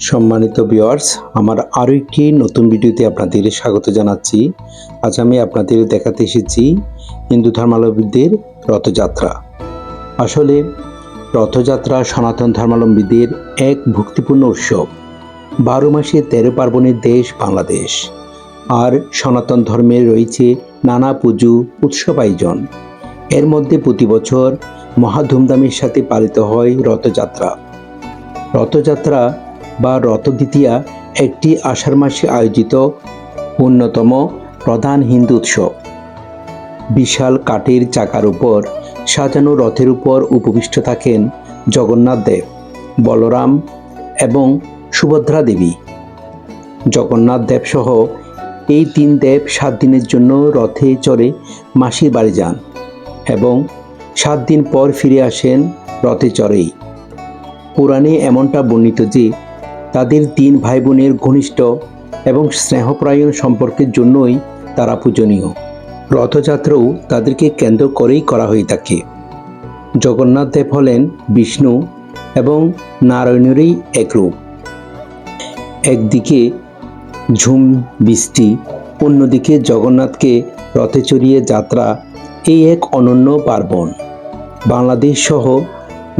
সম্মানিত ভিউয়ার্স আমার আরও একটি নতুন ভিডিওতে আপনাদের স্বাগত জানাচ্ছি। আজ আমি আপনাদের দেখাতে এসেছি হিন্দু ধর্মাবলম্বীদের রথযাত্রা। আসলে রথযাত্রা সনাতন ধর্মাবলম্বীদের এক ভক্তিপূর্ণ উৎসব। বারো মাসে তেরো পার্বণের দেশ বাংলাদেশ। আর সনাতন ধর্মে রয়েছে নানা পুজো, উৎসব আয়োজন। এর মধ্যে প্রতি বছর মহা ধুমধামের সাথে পালিত হয় রথযাত্রা। রথযাত্রা বা রথদ্বিতীয়া একটি আষাঢ় মাসে আয়োজিত অন্যতম প্রধান হিন্দু উৎসব। বিশাল কাঠের চাকার উপর সাজানো রথের উপর উপবিষ্ট থাকেন জগন্নাথ দেব, বলরাম এবং সুভদ্রা দেবী। জগন্নাথ দেব সহ এই তিন দেব সাত দিনের জন্য রথে চড়ে মাসির বাড়ি যান এবং সাত দিন পর ফিরে আসেন রথে চড়েই। পুরাণে এমনটা বর্ণিত যে তাদের তিন ভাই বোনের ঘনিষ্ঠ এবং স্নেহপ্রায়ণ সম্পর্কের জন্যই তারা পূজনীয়। রথযাত্রাও তাদেরকে কেন্দ্র করেই করা হয়ে থাকে। জগন্নাথ দেব হলেন বিষ্ণু এবং নারায়ণেরই এক রূপ। একদিকে ঝুম, বৃষ্টি, অন্যদিকে জগন্নাথকে রথে চড়িয়ে যাত্রা, এই এক অনন্য পার্বণ। বাংলাদেশ সহ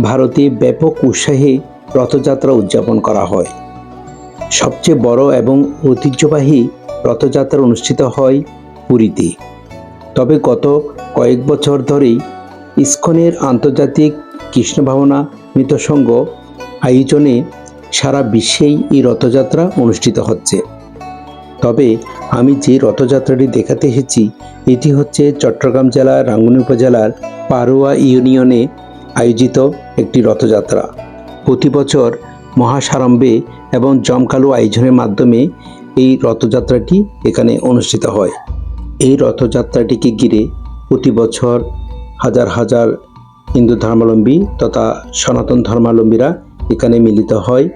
ভারতে ব্যাপক উৎসাহে রথযাত্রা উদযাপন করা হয়। সবচেয়ে বড় এবং ঐতিহ্যবাহী রথযাত্রা অনুষ্ঠিত হয় পুরীতে। তবে গত কয়েক বছর ধরেই ইস্কনের আন্তর্জাতিক কৃষ্ণ ভাবনা মৃতসংঘ আয়োজনে সারা বিশ্বেই এই রথযাত্রা অনুষ্ঠিত হচ্ছে। তবে আমি যে রথযাত্রাটি দেখাতে এসেছি, এটি হচ্ছে চট্টগ্রাম জেলার রাঙ্গুনি উপজেলার পারোয়া ইউনিয়নে আয়োজিত একটি রথযাত্রা। প্রতি বছর মহাসারম্ভে এবং জমকালো আয়োজনের মাধ্যমে এই রথযাত্রাটি এখানে অনুষ্ঠিত হয়। এই রথযাত্রাটিকে ঘিরে প্রতি বছর হাজার হাজার হিন্দু ধর্মাবলম্বী তথা সনাতন ধর্মাবলম্বীরা এখানে মিলিত হয়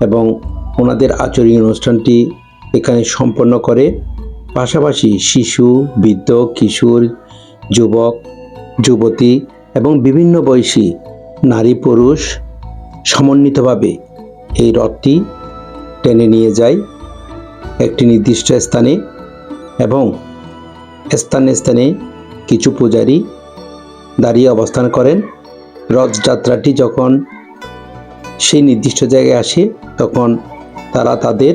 এবং ওনাদের আচরণ অনুষ্ঠানটি এখানে সম্পন্ন করে। পাশাপাশি শিশু, বৃদ্ধ, কিশোর, যুবক, যুবতী এবং বিভিন্ন বয়সী নারী পুরুষ সমন্বিতভাবে এই রথটি টেনে নিয়ে যায় একটি নির্দিষ্ট স্থানে এবং স্থানে স্থানে কিছু পূজারী দাঁড়িয়ে অবস্থান করেন। রথযাত্রাটি যখন সেই নির্দিষ্ট জায়গায় আসে, তখন তারা তাদের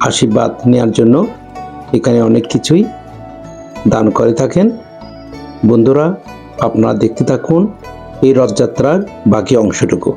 আশীর্বাদ নেওয়ার জন্য এখানে অনেক কিছুই দান করে থাকেন। বন্ধুরা, আপনারা দেখতে থাকুন এই রথযাত্রার বাকি অংশটুকু।